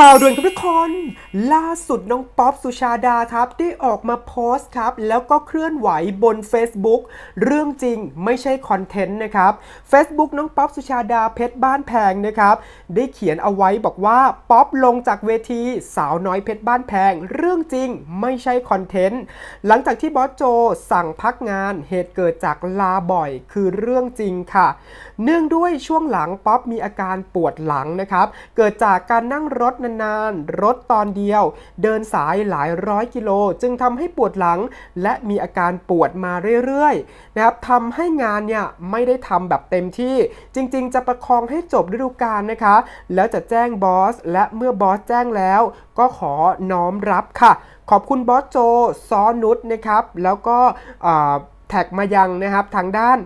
ข่าวด่วนครับทุกคนล่าสุดน้องป๊อปสุชาดาครับ ได้ออกมาโพสต์ครับ แล้วก็เคลื่อนไหวบน Facebook เรื่องจริงไม่ใช่คอนเทนต์นะครับ Facebook น้องป๊อปสุชาดาเพชรบ้านแพงนะครับ ได้เขียนเอาไว้บอกว่าป๊อปลงจากเวทีสาวน้อยเพชรบ้านแพง เรื่องจริงไม่ใช่คอนเทนต์ หลังจากที่บอสโจสั่งพักงานเหตุเกิดจากลาบ่อยคือเรื่องจริงค่ะ เนื่องด้วยช่วงหลังป๊อปมีอาการปวดหลังนะครับ เกิดจากการนั่งรถนานๆ รถตอนเดียว เดินสายหลายร้อยกิโล จึงทำให้ปวดหลัง และมีอาการปวดมาเรื่อยๆนะครับทำให้งานเนี่ยไม่ได้ทำแบบเต็มที่ จริงๆ จะประคองให้จบฤดูกาลนะคะ แล้วจะแจ้งบอส และเมื่อบอสแจ้งแล้ว ก็ขอน้อมรับค่ะ ขอบคุณบอสโจซอนุชนะครับ แล้วก็แท็กมายังนะครับทางด้าน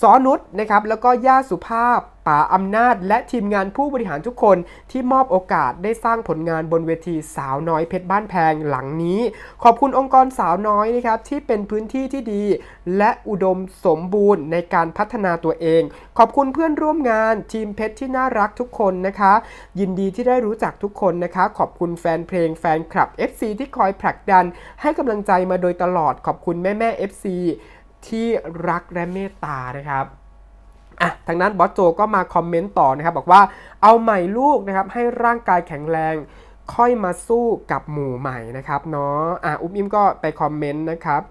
สอนุชนะครับแล้วก็ย่าสุภาพป๋าอำนาจ และทีมงานผู้บริหารทุกคนที่มอบโอกาสได้สร้างผลงานบนเวทีสาวน้อยเพชรบ้านแพงหลังนี้ ขอบคุณองค์กรสาวน้อยนะครับที่เป็นพื้นที่ที่ดี และอุดมสมบูรณ์ในการพัฒนาตัวเอง ขอบคุณเพื่อนร่วมงานทีมเพชรที่น่ารักทุกคนนะคะ ยินดีที่ได้รู้จักทุกคนนะคะ ขอบคุณแฟนเพลงแฟนคลับ FC ที่คอยผลักดัน ให้กำลังใจมาโดยตลอดขอบคุณแม่แม่ๆ FC ที่รักและเมตตานะครับอะทางนั้นบอสโจก็มาคอมเมนต์ต่อนะครับ บอกว่าเอาใหม่ลูกนะครับให้ร่างกายแข็งแรง ค่อยมาสู้กับหมู่ใหม่นะครับเนาะอะอุ้มอิมก็ไปคอมเมนต์นะครับ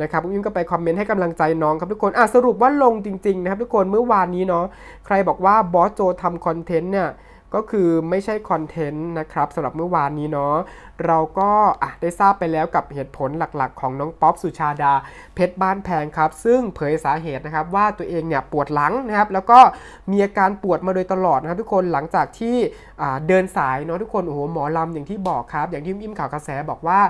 นะครับอุ้มอิมก็ไปคอมเมนต์ให้กำลังใจน้องครับทุกคนอะสรุปว่าลงจริงๆนะครับทุกคนเมื่อวานนี้เนาะใครบอกว่าบอสโจทำคอนเทนต์เนี่ย ก็คือไม่ใช่คอนเทนต์นะครับสำหรับเมื่อวานนี้เนาะเราก็อะได้ทราบไปแล้วกับเหตุผลหลักๆ ของน้องป๊อปสุชาดา เพชรบ้านแพงครับ ซึ่งเผยสาเหตุนะครับว่าตัวเองเนี่ยปวดหลังนะครับ แล้วก็มีอาการปวดมาโดยตลอดนะครับ ทุกคนหลังจากที่เดินสายเนาะทุกคนโอ้โหหมอลำอย่างที่บอกครับ อย่างที่อิ่มข่าวกระแสบอกว่า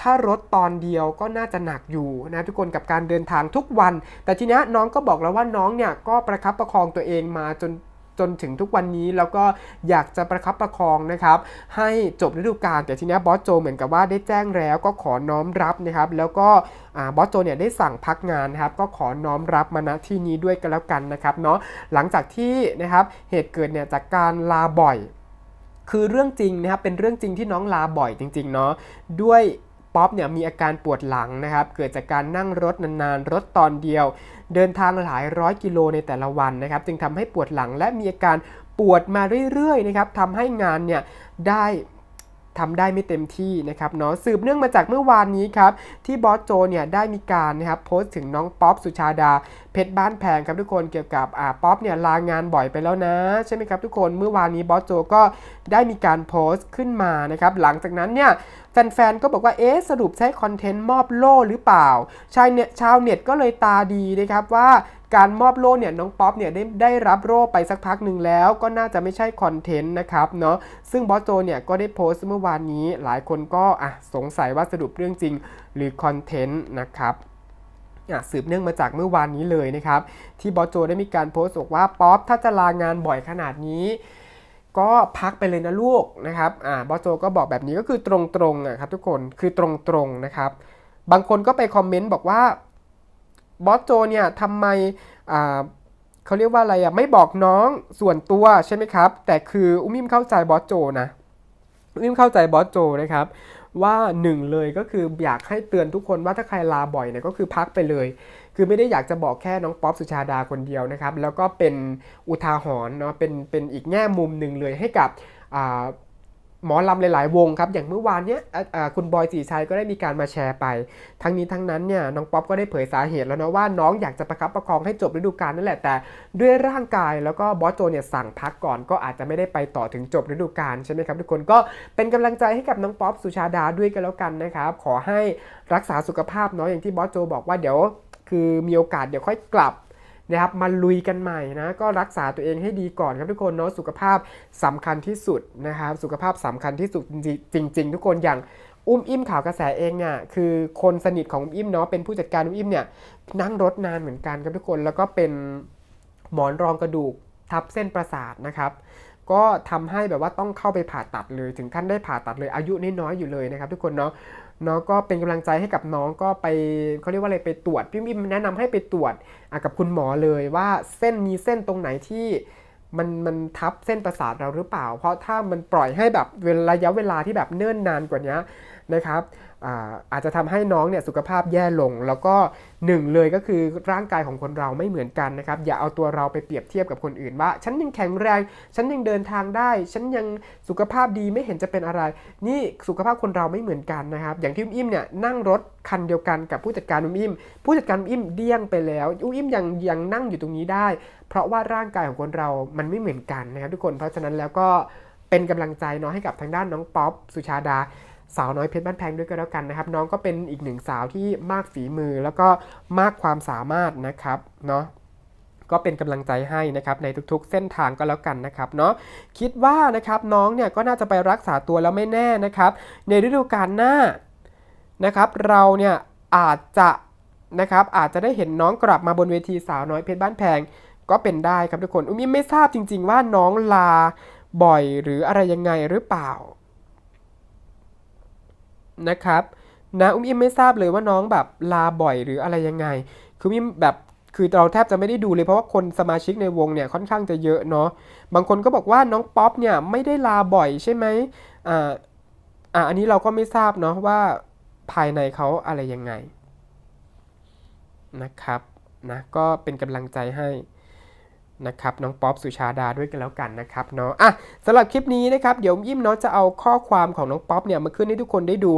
ถ้ารถตอนเดียวก็น่าจะหนักอยู่นะทุกคนกับการเดินทางทุกวัน แต่ทีนี้น้องก็บอกแล้วว่าน้องเนี่ยก็ประคับประคองตัวเองมาจน จนถึงทุกวันนี้แล้วก็อยากจะประคับประคองนะครับ ให้จบฤดูกาลแต่ทีนี้บอสโจเหมือนกับว่าได้แจ้งแล้วก็ขอน้อมรับนะครับ แล้วก็บอสโจเนี่ยได้สั่งพักงานนะครับ ก็ขอน้อมรับมาณที่นี้ด้วยกันแล้วกันนะครับเนาะหลังจากที่นะครับเหตุเกิดเนี่ยจากการลาบ่อย คือเรื่องจริงนะครับเป็นเรื่องจริงที่น้องลาบ่อยจริง ๆ เนาะด้วย ป๊อปเนี่ยมีอาการปวดหลังนะครับ เกิดจากการนั่งรถนานๆ รถตอนเดียว เดินทางหลายร้อยกิโลในแต่ละวันนะครับ จึงทำให้ปวดหลังและมีอาการปวดมาเรื่อยๆนะครับทำให้งานเนี่ยได้ ทำได้ไม่เต็มที่นะครับเนาะสืบเนื่องมาจากเมื่อวานนี้ครับ ที่บอสโจเนี่ยได้มีการนะครับโพสต์ถึงน้องป๊อปสุชาดา เพชรบ้านแพงครับทุกคนเกี่ยวกับอ่าป๊อปเนี่ยลางานบ่อยไปแล้วนะ ใช่ไหมครับทุกคนเมื่อวานนี้บอสโจก็ได้มีการโพสต์ขึ้นมานะครับหลังจากนั้นเนี่ยแฟนๆ ก็บอกว่า เอ๊ะ สรุปใช้คอนเทนต์มอบโล่หรือเปล่า ชายเนี่ยชาวเน็ตก็เลยตาดีนะครับว่า การมอบโล่เนี่ยน้องป๊อปเนี่ยได้ได้รับโล่ไปสักพักหนึ่งแล้ว ก็น่าจะไม่ใช่คอนเทนต์นะครับเนาะซึ่งบอสโจเนี่ยก็ได้โพสต์เมื่อวานนี้ หลายคนก็อะสงสัยว่าสรุปเรื่องจริงหรือคอนเทนต์นะครับอะสืบเนื่องมาจากเมื่อวานนี้เลยนะครับ ที่บอสโจได้มีการโพสต์บอกว่าป๊อปถ้าจะลางานบ่อยขนาดนี้ก็พักไปเลยนะลูกนะครับ อ่า บอสโจก็บอกแบบนี้ก็คือตรงๆอะครับทุกคน คือตรงๆนะครับ บางคนก็ไปคอมเมนต์บอกว่า บอสโจเนี่ยทำไมเขาเรียกว่าอะไรอะไม่บอกน้องส่วนตัวใช่ไหมครับ แต่คืออุ้มิมเข้าใจบอสโจนะอุ้มิมเข้าใจบอสโจนะครับว่าหนึ่งเลยก็คืออยากให้เตือนทุกคนว่าถ้าใครลาบ่อยเนี่ยก็คือพักไปเลย คือไม่ได้อยากจะบอกแค่น้องป๊อปสุชาดาคนเดียวนะครับ แล้วก็เป็นอุทาหรณ์เนาะเป็นเป็นอีกแง่มุมหนึ่งเลยให้กับ หมอลำหลาย ๆ วงครับ อย่างเมื่อวานเนี้ยคุณบอยสีชัยก็ได้มีการมาแชร์ไป ทั้งนี้ทั้งนั้นเนี่ยน้องป๊อปก็ได้เผยสาเหตุแล้วนะว่าน้องอยากจะประคับประคองให้จบฤดูกาลนั่นแหละแต่ ด้วยร่างกายแล้วก็บอสโจเนี่ยสั่งพักก่อนก็อาจจะไม่ได้ไปต่อถึงจบฤดูกาลใช่ไหมครับทุกคนก็เป็นกำลังใจให้กับน้องป๊อปสุชาดาด้วยกันแล้วกันนะครับขอให้รักษาสุขภาพเนาะอย่างที่บอสโจบอกว่าเดี๋ยว คือมีโอกาสเดี๋ยวค่อยกลับ นะครับมาลุยกันใหม่นะก็รักษาตัวเองให้ดีก่อนครับทุกคนเนาะสุขภาพสำคัญที่สุดนะครับสุขภาพสำคัญที่สุดจริง ๆ ทุกคนอย่างอุ้มอิ่มข่าวกระแสเองเนี่ยคือคนสนิทของอุ้มอิ่มเนาะเป็นผู้จัดการอุ้มอิ่มเนี่ยนั่งรถนานเหมือนกันครับทุกคนแล้วก็เป็นหมอนรองกระดูกทับเส้นประสาทนะครับ ก็ทำให้แบบว่าต้องเข้าไปผ่าตัดเลย ถึงขั้นได้ผ่าตัดเลยอายุน้อยๆอยู่เลยนะครับ ทุกคนเนาะเนาะก็เป็นกำลังใจให้กับน้องก็ไปเขาเรียกว่าอะไรไปตรวจพี่มิมแนะนำให้ไปตรวจกับคุณหมอเลยว่าเส้นมีเส้นตรงไหนที่มันมันทับเส้นประสาทเราหรือเปล่า เพราะถ้ามันปล่อยให้แบบเวลาระยะเวลาที่แบบเนิ่นนานกว่านี้ นะครับอาอาจจะทำให้น้องเนี่ยสุขภาพแย่ลง แล้วก็หนึ่งเลยก็คือร่างกายของคนเราไม่เหมือนกันนะครับ อย่าเอาตัวเราไปเปรียบเทียบกับคนอื่นว่า ฉันยังแข็งแรง ฉันยังเดินทางได้ ฉันยังสุขภาพดีไม่เห็นจะเป็นอะไร นี่สุขภาพคนเราไม่เหมือนกันนะครับ อย่างที่อุ้มอิ่มเนี่ยนั่งรถคันเดียวกันกับผู้จัดการอุ้มอิ่ม ผู้จัดการอุ้มอิ่มเดี้ยงไปแล้วอุ้มอิ่มยังยังนั่งอยู่ตรงนี้ได้ เพราะว่าร่างกายของคนเรามันไม่เหมือนกันนะครับทุกคน เพราะฉะนั้นแล้วก็เป็นกำลังใจเนาะให้กับทางด้านน้องป๊อปสุชาดา สาวน้อยเพชรบ้านแพงด้วยก็แล้วกันนะครับ น้องก็เป็นอีกหนึ่งสาวที่มากฝีมือแล้วก็มากความสามารถนะครับเนาะก็เป็นกำลังใจให้นะครับในทุกๆ เส้นทางก็แล้วกันนะครับเนาะคิดว่านะครับน้องเนี่ยก็น่าจะไปรักษาตัวแล้วไม่แน่นะครับ ในฤดูกาลหน้านะครับ เราเนี่ยอาจจะนะครับอาจจะได้เห็นน้องกลับมาบนเวทีสาวน้อยเพชรบ้านแพงก็เป็นได้ครับทุกคนอุ้มอิ่มไม่ทราบจริง ๆ ว่าน้องลาบ่อยหรืออะไรยังไงหรือเปล่า นะครับนะอุ้มอิ่มไม่ทราบเลยว่าน้องแบบลาบ่อยหรืออะไรยังไง คืออุ้มอิ่มแบบคือเราแทบจะไม่ได้ดูเลยเพราะว่าคนสมาชิกในวงเนี่ยค่อนข้างจะเยอะเนาะบางคนก็บอกว่าน้องป๊อปเนี่ยไม่ได้ลาบ่อยใช่ไหมอ่าอ่าอันนี้เราก็ไม่ทราบเนาะว่าภายในเขาอะไรยังไงนะครับนะก็เป็นกำลังใจให้ นะครับน้องป๊อปสุชาดาด้วยกันแล้วกันนะครับเนาะอะสำหรับคลิปนี้นะครับเดี๋ยวยิ้มเนาะจะเอาข้อความของน้องป๊อปเนี่ยมาขึ้นให้ทุกคนได้ดู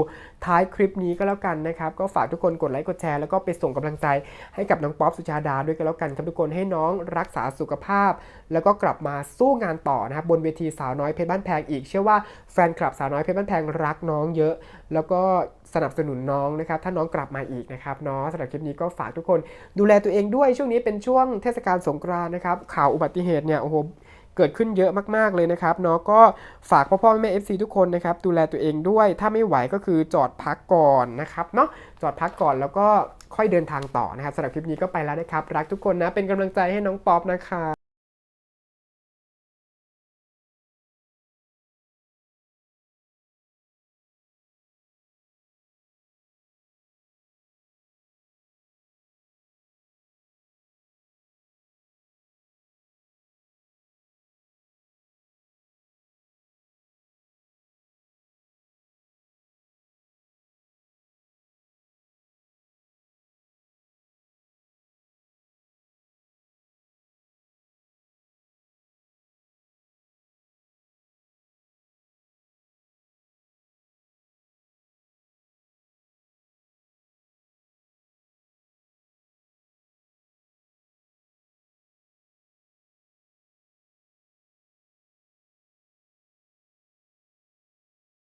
ท้ายคลิปนี้ก็แล้วกันนะครับก็ฝากทุกคนกดไลค์กดแชร์แล้วก็ไปส่งกำลังใจให้กับน้องป๊อปสุชาดาด้วยกันแล้วกันครับทุกคนให้น้องรักษาสุขภาพ แล้วก็กลับมาสู้งานต่อนะครับบนเวทีสาวน้อยเพชรบ้านแพงอีก เชื่อว่าแฟนคลับสาวน้อยเพชรบ้านแพงรักน้องเยอะ แล้วก็ สนับสนุนน้องนะครับ ถ้าน้องกลับมาอีกนะครับเนาะสำหรับคลิปนี้ก็ฝากทุกคนดูแลตัวเองด้วยช่วงนี้เป็นช่วงเทศกาลสงกรานต์นะครับ ข่าวอุบัติเหตุเนี่ยโอ้โหเกิดขึ้นเยอะมากๆเลยนะครับเนาะก็ฝากพ่อพ่อแม่เอฟซีทุกคนนะครับ ดูแลตัวเองด้วย ถ้าไม่ไหวก็คือจอดพักก่อนนะครับเนาะจอดพักก่อนแล้วก็ค่อยเดินทางต่อนะครับสำหรับคลิปนี้ก็ไปแล้วนะครับ รักทุกคนนะเป็นกำลังใจให้น้องป๊อปนะครับ